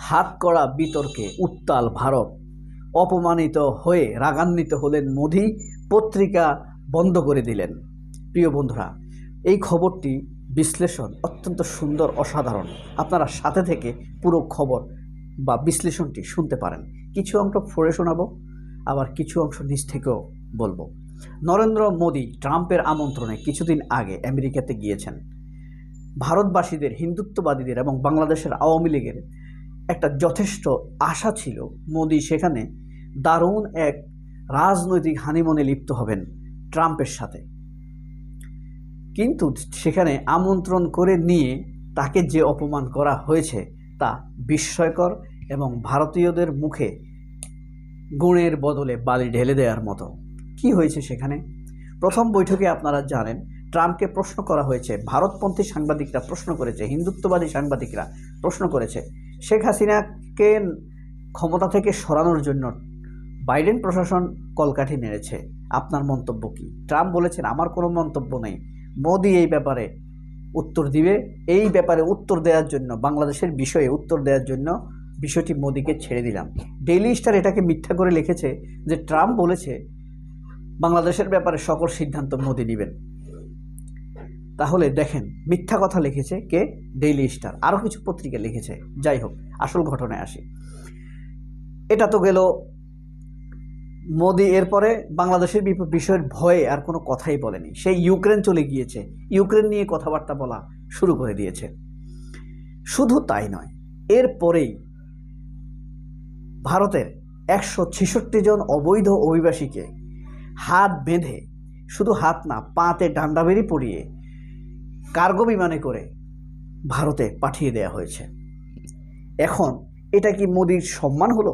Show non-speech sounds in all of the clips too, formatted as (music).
হাত করা বিতর্কে উত্তাল ভারত। অপমানিত হয়ে রাগান্বিত হলেন মোদি, পত্রিকা বন্ধ করে দিলেন। প্রিয় বন্ধুরা, এই খবরটি বিশ্লেষণ অত্যন্ত সুন্দর, অসাধারণ। আপনারা সাথে থেকে পুরো খবর বা বিশ্লেষণটি শুনতে পারেন। কিছু অংশ পড়ে শোনাবো, আবার কিছু অংশ নিজ থেকেও বলব। নরেন্দ্র মোদী ট্রাম্পের আমন্ত্রণে কিছুদিন আগে আমেরিকাতে গিয়েছেন। ভারতবাসীদের, হিন্দুত্ববাদীদের এবং বাংলাদেশের আওয়ামী লীগের একটা যথেষ্ট আশা ছিল মোদি সেখানে দারুণ এক রাজনৈতিক হানিমনে লিপ্ত হবেন ট্রাম্পের সাথে। কিন্তু সেখানে আমন্ত্রণ করে নিয়ে তাকে যে অপমান করা হয়েছে তা বিস্ময়কর এবং ভারতীয়দের মুখে গুণের বদলে বালি ঢেলে দেওয়ার মতো। কি হয়েছে সেখানে? প্রথম বৈঠকে আপনারা জানেন ট্রাম্পকে প্রশ্ন করা হয়েছে, ভারতপন্থী সাংবাদিকরা প্রশ্ন করেছে, হিন্দুত্ববাদী সাংবাদিকরা প্রশ্ন করেছে, শেখ হাসিনাকে ক্ষমতা থেকে সরানোর জন্য বাইডেন প্রশাসন কলকাঠি নেড়েছে আপনার মন্তব্য কি? ট্রাম্প বলেছেন, আমার কোনো মন্তব্য নেই। মোদি এই ব্যাপারে উত্তর দিবে। এই ব্যাপারে উত্তর দেওয়ার জন্য, বাংলাদেশের বিষয়ে উত্তর দেওয়ার জন্য বিষয়টি মোদিকে ছেড়ে দিলাম। ডেইলি স্টার এটাকে মিথ্যা করে লিখেছে যে, ট্রাম্প বলেছে, বাংলাদেশের ব্যাপারে সকল সিদ্ধান্ত মোদি নেবেন। তাহলে দেখেন, মিথ্যা কথা লিখেছে কে? ডেইলি স্টার আরও কিছু পত্রিকা লিখেছে। যাই হোক, আসল ঘটনায় আসি। এটা তো গেল মোদি, এরপরে বাংলাদেশের বিষয়ের ভয়ে আর কোনো কথাই বলেনি। সেই ইউক্রেন চলে গিয়েছে। ইউক্রেন নিয়ে কথাবার্তা বলা শুরু করে দিয়েছে। শুধু তাই নয়, এরপরেই ভারতের একশো ছেষট্টি জন অবৈধ অভিবাসীকে হাত বেঁধে, শুধু হাত না, পাতে ডান্ডা বেরি পরিয়ে কার্গো বিমানে করে ভারতে পাঠিয়ে দেওয়া হয়েছে। এখন এটা কি মোদির সম্মান হলো?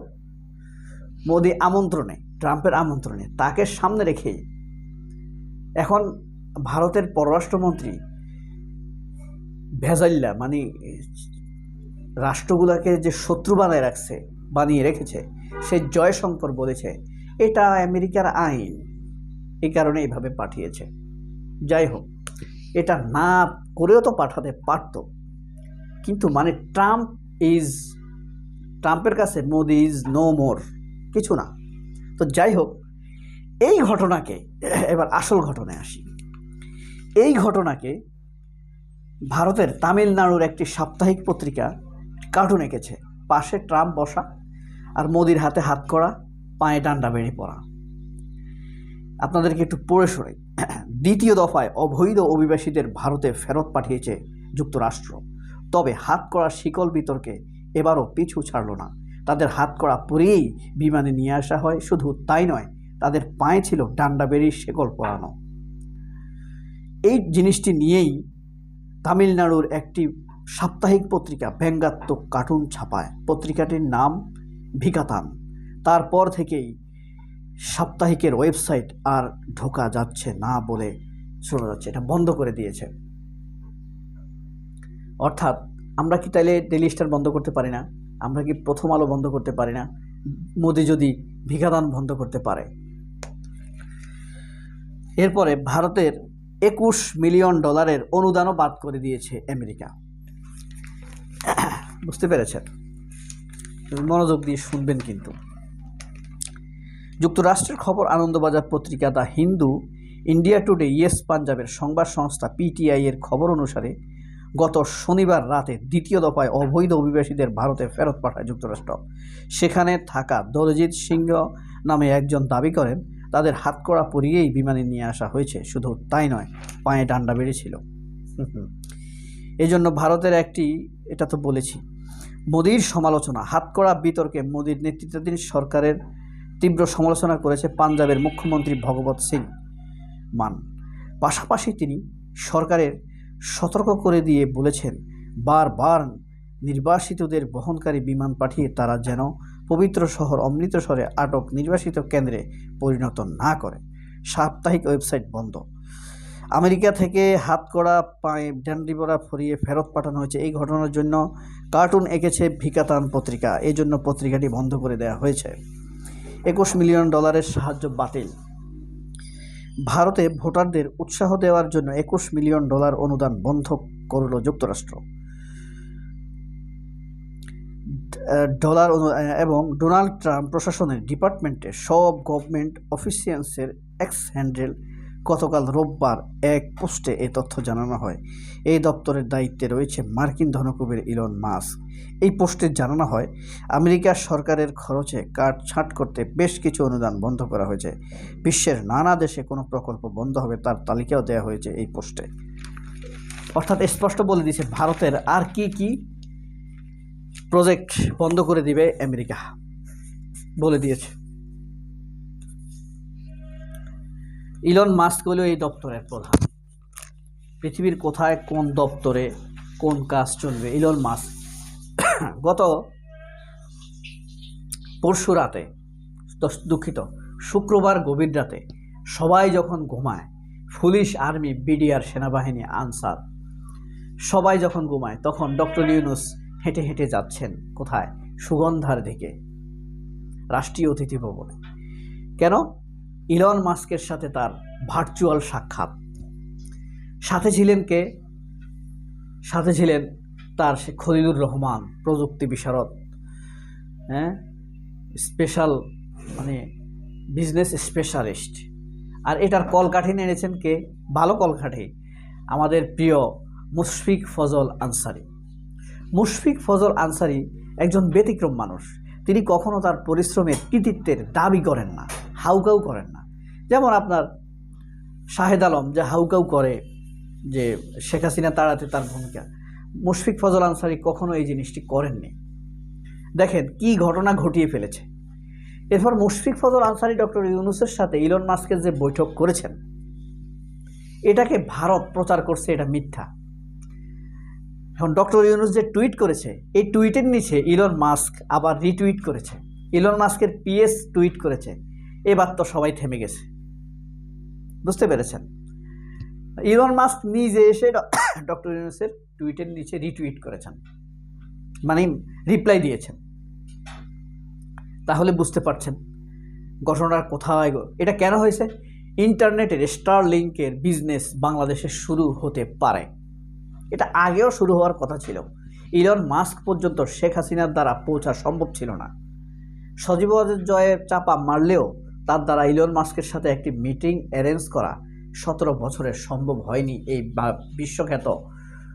মোদি আমন্ত্রণে, ট্রাম্পের আমন্ত্রণে তাকে সামনে রেখে এখন ভারতের পররাষ্ট্রমন্ত্রী ভেজাল্লা মানে রাষ্ট্রগুলোকে যে শত্রু বানায় রাখছে, বানিয়ে রেখেছে, সে জয়শঙ্কর বলেছে, এটা আমেরিকার আইন। এই কারণে এইভাবে পাঠিয়েছে। যাই হোক এটা না করেও তো পাঠাতে পারত। কিন্তু মানে ট্রাম্প ইজ ট্রাম্পের কাছে মোদি ইজ নো মোর কিছু না। তো যাই হোক, এই ঘটনাকে, এবার আসল ঘটনায় আসি। এই ঘটনাকে ভারতের তামিলনাড়ুর একটি সাপ্তাহিক পত্রিকা কার্টুন এঁকেছে। পাশে ট্রাম্প বসা আর মোদির হাতে হাত করা, পায়ে ডান্ডা বেড়ে পড়া। আপনাদেরকে একটু পড়ে শোনাই। দ্বিতীয় দফায় অবৈধ অভিবাসীদের ভারতে ফেরত পাঠিয়েছে যুক্তরাষ্ট্র। তবে হাত করা শিকল বিতর্কে এবারও পিছু ছাড়ল না। তাদের হাত করা পরেই বিমানে নিয়ে আসা হয়। শুধু তাই নয়, তাদের পায়ে ছিল ডান্ডা বেরিয়ে শেকল পরানো এই জিনিসটি নিয়েই তামিলনাড়ুর একটি সাপ্তাহিক পত্রিকা, ব্যঙ্গাত্মক কার্টুন ছাপায়। পত্রিকাটির নাম ভিকাতান। তারপর থেকেই সাপ্তাহিকের ওয়েবসাইট আর ঢোকা যাচ্ছে না বলে শোনা যাচ্ছে। এটা বন্ধ করে দিয়েছে। অর্থাৎ আমরা কি তাইলে ডেলি স্টার বন্ধ করতে পারি না? আমরা কি প্রথম আলো বন্ধ করতে পারি না? মোদি যদি ভিকাদান বন্ধ করতে পারে। এরপরে ভারতের একুশ মিলিয়ন ডলারের অনুদানও বাদ করে দিয়েছে আমেরিকা। (clears throat) বুঝতে পেরেছেন? মনোযোগ দিয়ে শুনবেন কিন্তু। যুক্তরাষ্ট্রের খবর Anandabazar Patrika the Hindu, India today yes পাঞ্জাবের সংবাদ সংস্থা পিটিআই এর খবর অনুসারে গত শনিবার রাতে দ্বিতীয় দফায় অবৈধ অভিবাসীদের ভারতে ফেরত পাঠায় যুক্তরাষ্ট্র। সেখানে থাকা দলজিৎ সিংহ নামে একজন দাবি করেন, তাদের হাতকড়া পরিয়েই বিমানে নিয়ে আসা হয়েছে, শুধু তাই নয়, পায়ে ডান্ডা বেড়েছিল। এই জন্য ভারতের একটি, এটা তো বলেছি, মোদির সমালোচনা, হাতকড়া বিতর্কে মোদির নেতৃত্বাধীন সরকারের তীব্র সমালোচনা করেছে পাঞ্জাবের মুখ্যমন্ত্রী ভগবত সিং মান। পাশাপাশি তিনি সরকারের সতর্ক করে দিয়ে বলেছেন, বারবার নির্বাসিতদের বহনকারী বিমান পাঠিয়ে তারা যেন পবিত্র শহর অমৃতসরে আটক নির্বাসিত কেন্দ্রে পরিণত না করে। সাপ্তাহিক ওয়েবসাইট বন্ধ। আমেরিকা থেকে হাত করা পায়ে ডান্ডিপড়া ফরিয়ে ফেরত পাঠানো হয়েছে। এই ঘটনার জন্য কার্টুন এঁকেছে ভিকাতান পত্রিকা। এই জন্য পত্রিকাটি বন্ধ করে দেওয়া হয়েছে। একুশ মিলিয়ন ডলারের সাহায্য বাতিল। ভারতে ভোটারদের উৎসাহ দেওয়ার জন্য একুশ মিলিয়ন ডলার অনুদান বন্ধ করল যুক্তরাষ্ট্র। ডলার এবং ডোনাল্ড ট্রাম্প প্রশাসনের ডিপার্টমেন্টে সব গভর্নমেন্ট অফিসিয়ান্সের এক্স হ্যান্ডেল গতকাল রোববার এক পোস্টে এই তথ্য জানানো হয়। এই দপ্তরের দায়িত্বে রয়েছে মার্কিন ধনকুবের ইলন মাস্ক। এই পোস্টে জানানো হয়, আমেরিকার সরকারের খরচে কাট ছাঁট করতে বেশ কিছু অনুদান বন্ধ করা হয়েছে। বিশ্বের নানা দেশে কোনো প্রকল্প বন্ধ হবে তার তালিকাও দেওয়া হয়েছে এই পোস্টে। অর্থাৎ স্পষ্ট বলে দিয়েছে, ভারতের আর কি কি প্রজেক্ট বন্ধ করে দিবে আমেরিকা বলে দিয়েছে। ইলন মাস্ক হলো এই দপ্তরের প্রধান। পৃথিবীর কোথায় কোন দপ্তরে কোন কাজ চলবে? ইলন মাস্ক গত পরশু রাতে দুঃখিত, শুক্রবার গভীর রাতে সবাই যখন ঘুমায়, পুলিশ, আর্মি, বিডিআর, সেনাবাহিনী, আনসার, সবাই যখন ঘুমায়, তখন ডক্টর ইউনুস হেঁটে হেঁটে যাচ্ছেন কোথায়? সুগন্ধার দিকে, রাষ্ট্রীয় অতিথি ভবনে। কেন? ইলন মাস্কের সাথে তার ভার্চুয়াল সাক্ষাৎ। সাথে ছিলেন কে? সাথে ছিলেন তার সে খলিলুর রহমান, প্রযুক্তি বিশারদ। হ্যাঁ? স্পেশাল মানে বিজনেস স্পেশালিস্ট আর এটার কলকাঠি এনেছেন কে? ভালো কলকাঠি। আমাদের প্রিয় মুশফিক ফজল আনসারি। মুশফিক ফজল আনসারি একজন ব্যতিক্রম মানুষ। তিনি কখনো তার পরিশ্রমের কৃতিত্বের দাবি করেন না, হাউকাউ করেন না। যেমন আপনার শাহেদ আলম যে হাউকাউ করে যে শেখ হাসিনা তাড়াতে তার ভূমিকা। মুশফিক ফজল আনসারি কখনো এই জিনিসটি করেননি। দেখেন কি ঘটনা ঘটিয়ে ফেলেছে। এরপর মুশফিক ফজল আনসারি ডক্টর ইউনুসের সাথে ইলন মাস্কের যে বৈঠক করেছেন, এটাকে ভারত প্রচার করছে এটা মিথ্যা। এখন ডক্টর ইউনুস যে টুইট করেছে, এই টুইটের নিচে ইলন মাস্ক আবার রিটুইট করেছে। ইলন মাস্কের পিএস টুইট করেছে। এবার তো সবাই থেমে গেছে। বুঝতে পেরেছেন? ইলন মাস্ক নিজে এসে (coughs) ডক্টর ইউনুসের টুইটের নিচে রিটুইট করেছেন। মানে রিপ্লাই দিয়েছেন। তাহলে বুঝতে পারছেন ঘটনার কোথায় এটা কেন হয়েছে? ইন্টারনেটের স্টার লিঙ্কের বিজনেস বাংলাদেশে শুরু হতে পারে। এটা আগেও শুরু হওয়ার কথা ছিল। ইলন মাস্ক পর্যন্ত শেখ হাসিনার দ্বারা পৌঁছা সম্ভব ছিল না। সজীব জয়ের চাপা মারলেও তার দ্বারা ইলন মাস্কের সাথে একটি মিটিং অ্যারেঞ্জ করা সতেরো বছরের সম্ভব হয়নি এই বিশ্বখ্যাত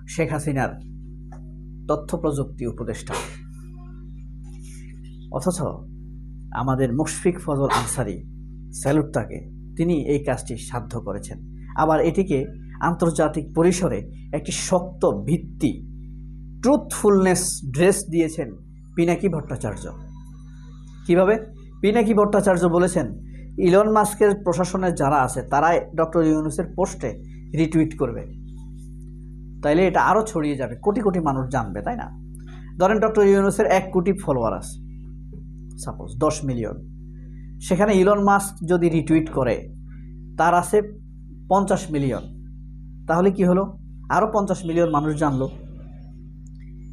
শেখ হাসিনার তথ্য প্রযুক্তি উপদেষ্টা। অথচ আমাদের মুশফিক ফজল আনসারি, স্যালুট তাকে, তিনি এই কাজটি সাধ্য করেছেন। আবার এটিকে আন্তর্জাতিক পরিসরে একটি শক্ত ভিত্তি ট্রুথফুলনেস ড্রেস দিয়েছেন পিনাকি ভট্টাচার্য। কীভাবে? পিনাকি ভট্টাচার্য বলেছেন ইলন মাস্কের প্রশাসনের যারা আছে, তারাই ডক্টর ইউনুসের পোস্টে রিটুইট করবে। তাইলে এটা আরও ছড়িয়ে যাবে। কোটি কোটি মানুষ জানবে, তাই না? ধরেন ডক্টর ইউনুসের এক কোটি ফলোয়ার আছে সাপোজ দশ মিলিয়ন। সেখানে ইলন মাস্ক যদি রিটুইট করে, তার আছে পঞ্চাশ মিলিয়ন। তাহলে কি হলো? আরও পঞ্চাশ মিলিয়ন মানুষ জানলো।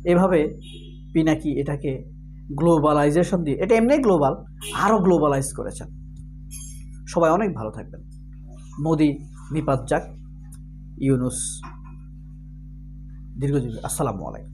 এভাবে পিনাকি এটাকে গ্লোবালাইজেশন দিয়ে, এটা এমনি গ্লোবাল আরও গ্লোবালাইজ করেছেন। সবাই অনেক ভালো থাকবেন। মোদি নিপাত যাক। ইউনুস দীর্ঘজীবী আসসালামু আলাইকুম।